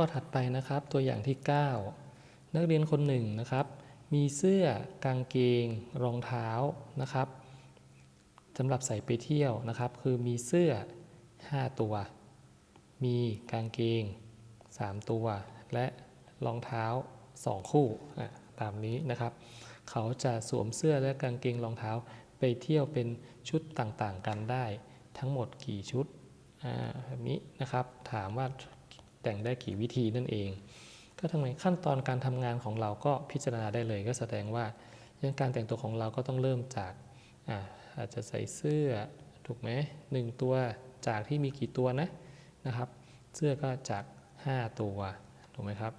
ข้อถัดไปนะครับ ตัวอย่างที่ 9 นักเรียนคนหนึ่งนะครับ มีเสื้อกางเกง รองเท้านะครับสำหรับใส่ไปเที่ยวนะครับ คือมีเสื้อ 5 ตัว มีกางเกง 3 ตัว และรองเท้า 2 คู่ตามนี้นะครับ เขาจะสวมเสื้อและกางเกงรองเท้าไปเที่ยวเป็นชุดต่างๆ กันได้ทั้งหมดกี่ชุดแบบนี้นะครับ ถามว่า แต่งได้กี่วิธีนั่นเอง ก็ทำไมขั้นตอนการทำงานของเราก็พิจารณาได้เลย ก็แสดงว่ายังการแต่งตัวของเราก็ต้องเริ่มจากอาอาจจะใส่เสื้อถูกไหมหนึ่งตัวจากที่มีกี่ตัวนะนะครับ เสื้อก็จาก 5 ตัวถูกไหมครับ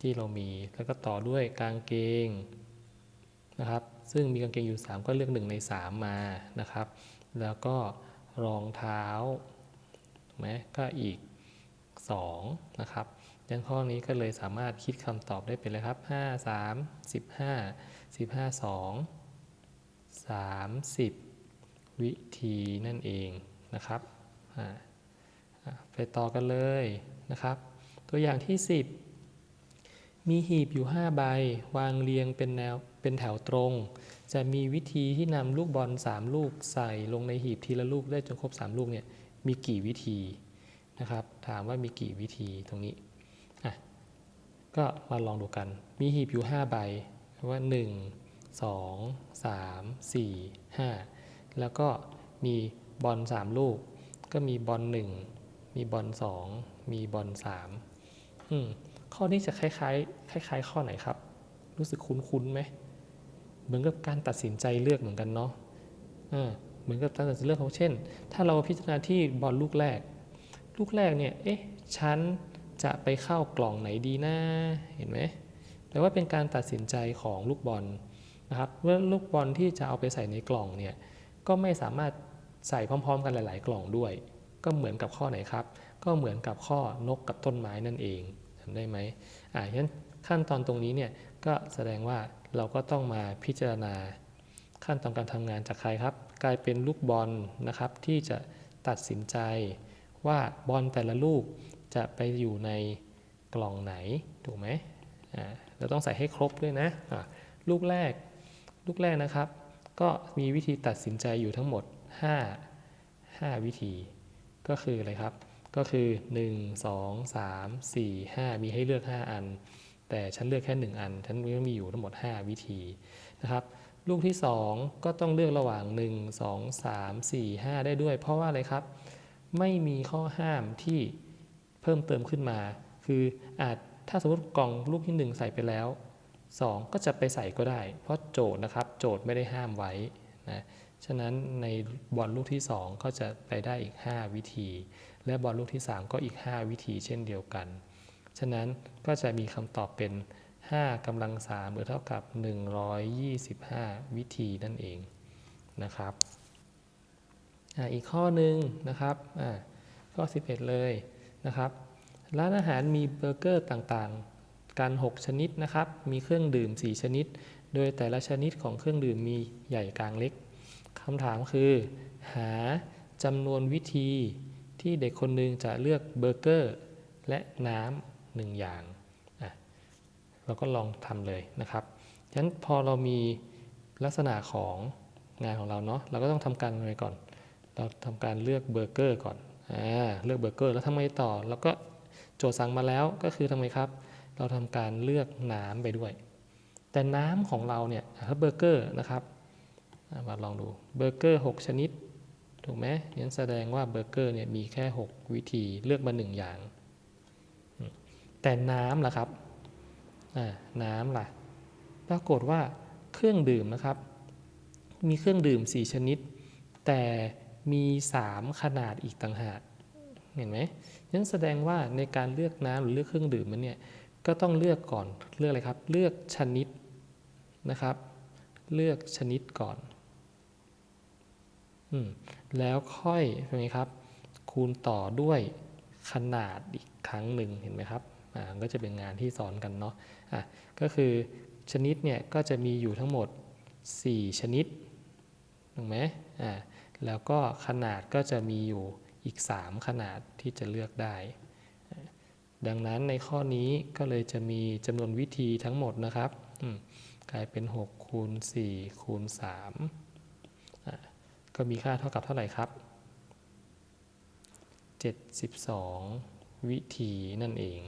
ที่เรามีแล้วก็ต่อด้วยกางเกงนะครับ ซึ่งมีกางเกงอยู่ 3 ก็เลือก1ใน 3 มานะครับ แล้วก็รองเท้าถูกไหมก็อีก 2นะครับยันข้อนี้ก็เลยสามารถคิดคำตอบได้เป็นเลยครับ 5 3 15 15 2 30 วิธีนั่นเองนะครับไปต่อกันเลยนะครับ ตัวอย่างที่ 10 มีหีบอยู่ 5 ใบ วางเรียงเป็นแนวเป็นแถวตรง จะมีวิธีที่นำลูกบอล 3 ลูกใส่ลงในหีบทีละลูกได้จนครบ 3 ลูกเนี่ยมีกี่วิธี นะครับ ถามว่ามีกี่วิธีตรงนี้อะก็มาลองดูกัน มีหีบอยู่5ใบว่า 1 2 3 4 5 แล้วก็มีบอล3ลูก ก็มีบอล1มีบอล2มีบอล3อืมข้อนี้จะคล้ายๆคล้าย ๆ ข้อไหนครับ รู้สึกคุ้นๆไหมเหมือนกับการตัดสินใจเลือกเหมือนกันเนาะอ่าเหมือนกับการตัดสินเลือกของเช่น ถ้าเราพิจารณาที่บอลลูกแรก ลูกแรกเนี่ย เอ๊ะ ฉันจะไปเข้ากล่องไหนดีนะ เห็นไหมแปลว่าเป็นการตัดสินใจของลูกบอลนะครับเมื่อลูกบอลที่จะเอาไปใส่ในกล่องเนี่ย ก็ไม่สามารถใส่พร้อม ๆ กันหลาย ๆ กล่องด้วย ก็เหมือนกับข้อไหนครับ ก็เหมือนกับข้อนกกับต้นไม้นั่นเองจำได้ไหมอ่าฉะนั้นขั้นตอนตรงนี้เนี่ย ก็แสดงว่าเราก็ต้องมาพิจารณา ขั้นตอนการทำงานจากใครครับ กลายเป็นลูกบอลนะครับที่จะตัดสินใจ ว่าบอลแต่ละลูกจะไปอยู่ในกล่องไหนถูกไหมเราต้องใส่ให้ครบด้วยนะอ่าลูกแรก ลูกแรกนะครับ ก็มีวิธีตัดสินใจอยู่ทั้งหมด 5 5 วิธี ก็คืออะไรครับ ก็คือ 1 2 3 4 5 มีให้เลือก 5 อัน แต่ฉันเลือกแค่ 1 อัน ฉันมีอยู่ทั้งหมด 5 วิธีนะครับ ลูกที่ 2 ก็ต้องเลือกระหว่าง 1 2 3 4 5 ได้ด้วย เพราะว่าอะไรครับ ไม่มีข้อห้ามที่เพิ่มเติมขึ้นมา คืออาจถ้าสมมติกล่องลูกที่ 1 ใส่ไปแล้ว 2 ก็จะไปใส่ก็ได้ เพราะโจทย์นะครับโจทย์ไม่ได้ห้ามไว้นะฉะนั้นในบอลลูกที่ 2 ก็จะไปได้อีก 5 วิธี และบอลลูกที่ 3 ก็อีก 5 วิธีเช่นเดียวกัน ฉะนั้นก็จะมีคำตอบเป็น 5กำลัง3หรือเท่ากับ 125 วิธีนั่นเองนะครับ อีกข้อหนึ่งนะครับอ่าข้อ 11 เลยนะครับ ร้านอาหารมีเบอร์เกอร์ต่างๆ กัน 6 ชนิดนะครับ มีเครื่องดื่ม 4 ชนิด โดยแต่ละชนิดของเครื่องดื่มมีใหญ่กลางเล็กคำถามคือ หาจำนวนวิธีที่เด็กคนหนึ่งจะเลือกเบอร์เกอร์ และน้ำหนึ่งอย่างเราก็ลองทำเลยนะครับฉะนั้นพอเรามีลักษณะของงานของเราเนาะเราก็ต้องทำการอะไรก่อน เราทำการเลือกเบอร์เกอร์ก่อนอ่าเลือกเบอร์เกอร์แล้วทำไงต่อ แล้วก็โจทย์สั่งมาแล้วก็คือทำไงครับ เราทำการเลือกน้ำไปด้วย แต่น้ำของเราเนี่ยถ้าเบอร์เกอร์นะครับมาลองดูเบอร์เกอร์ 6 ชนิด ถูกไหมงั้นแสดงว่าเบอร์เกอร์เนี่ยมีแค่ 6 วิธีเลือกมา1อย่าง แต่น้ำล่ะครับน้ำล่ะ ปรากฏว่าเครื่องดื่มนะครับ มีเครื่องดื่ม 4 ชนิด แต่ มี3ขนาดอีกต่างหากเห็นไหมนั้นแสดงว่าในการเลือกน้ำหรือเลือกเครื่องดื่มมันเนี่ยก็ต้องเลือกก่อนเลือกอะไรครับ เลือกชนิดนะครับ เลือกชนิดก่อนอืมแล้วค่อยใช่ไหมครับ คูณต่อด้วยขนาดอีกครั้งหนึ่งเห็นไหมครับอ่าก็จะเป็นงานที่สอนกันเนาะอะก็คือชนิดเนี่ยก็จะมีอยู่ทั้งหมด 4 ชนิดถูกไหมอ่า แล้วก็ขนาดก็จะมีอยู่อีก 3 ขนาดที่จะเลือกได้ ดังนั้นในข้อนี้ก็เลยจะมีจำนวนวิธีทั้งหมดนะครับ กลายเป็น 6 คูณ 4 คูณ 3 ก็มีค่าเท่ากับเท่าไหร่ครับ 72 วิธีนั่นเอง